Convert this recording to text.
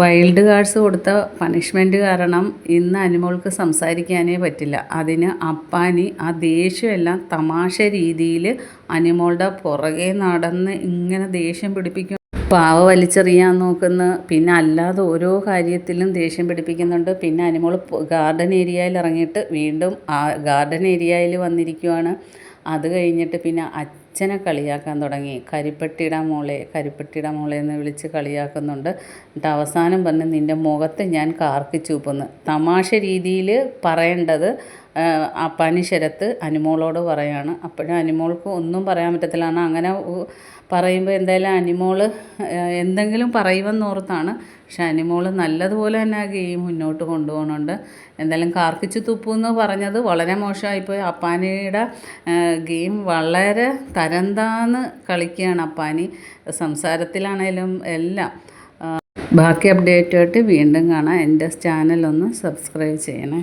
Wild cards കൊടുത്ത punishment കാരണം ഇന്ന് അനുമോൾക്ക് സംസാരിക്കാനേ പറ്റില്ല. അതിന് അപ്പാനി ആ ദേഷ്യമെല്ലാം തമാശ രീതിയിൽ അനുമോളുടെ പുറകെ നടന്ന് ഇങ്ങനെ ദേഷ്യം പിടിപ്പിക്കും. പാവ വലിച്ചെറിയാൻ നോക്കുന്ന പിന്നെ അല്ലാതെ ഓരോ കാര്യത്തിലും ദേഷ്യം പിടിപ്പിക്കുന്നുണ്ട്. പിന്നെ അനുമോൾ ഗാർഡൻ ഏരിയയിൽ ഇറങ്ങിയിട്ട് വീണ്ടും ആ ഗാർഡൻ ഏരിയയിൽ വന്നിരിക്കുവാണ്. അത് കഴിഞ്ഞിട്ട് പിന്നെ അച്ഛനെ കളിയാക്കാൻ തുടങ്ങി. കരിപ്പെട്ടിയുടെ മോളെ കരിപ്പെട്ടിയുടെ മോളെ എന്ന് വിളിച്ച് കളിയാക്കുന്നുണ്ട്. എന്നിട്ട് അവസാനം പറഞ്ഞ് നിന്റെ മുഖത്ത് ഞാൻ കാർക്കിച്ചു ചൂപ്പുന്നു തമാശ രീതിയിൽ പറയേണ്ടത് അപ്പാനി ശരത്ത് അനിമോളോട് പറയാണ്. അപ്പോഴും അനിമോൾക്ക് ഒന്നും പറയാൻ പറ്റത്തില്ല. കാരണം അങ്ങനെ പറയുമ്പോൾ എന്തായാലും അനിമോൾ എന്തെങ്കിലും പറയുമെന്നോർത്താണ്. പക്ഷെ അനിമോൾ നല്ലതുപോലെ തന്നെ ആ ഗെയിം മുന്നോട്ട് കൊണ്ടുപോകുന്നുണ്ട്. എന്തായാലും കാർക്കിച്ച് തുപ്പു എന്ന് പറഞ്ഞത് വളരെ മോശമായിപ്പോയി. അപ്പാനിയുടെ ഗെയിം വളരെ തരംതാന്ന് കളിക്കുകയാണ് അപ്പാനി. സംസാരത്തിലാണേലും എല്ലാം. ബാക്കി അപ്ഡേറ്റുമായിട്ട് വീണ്ടും കാണാം. എന്റെ ചാനലൊന്ന് സബ്സ്ക്രൈബ് ചെയ്യണേ.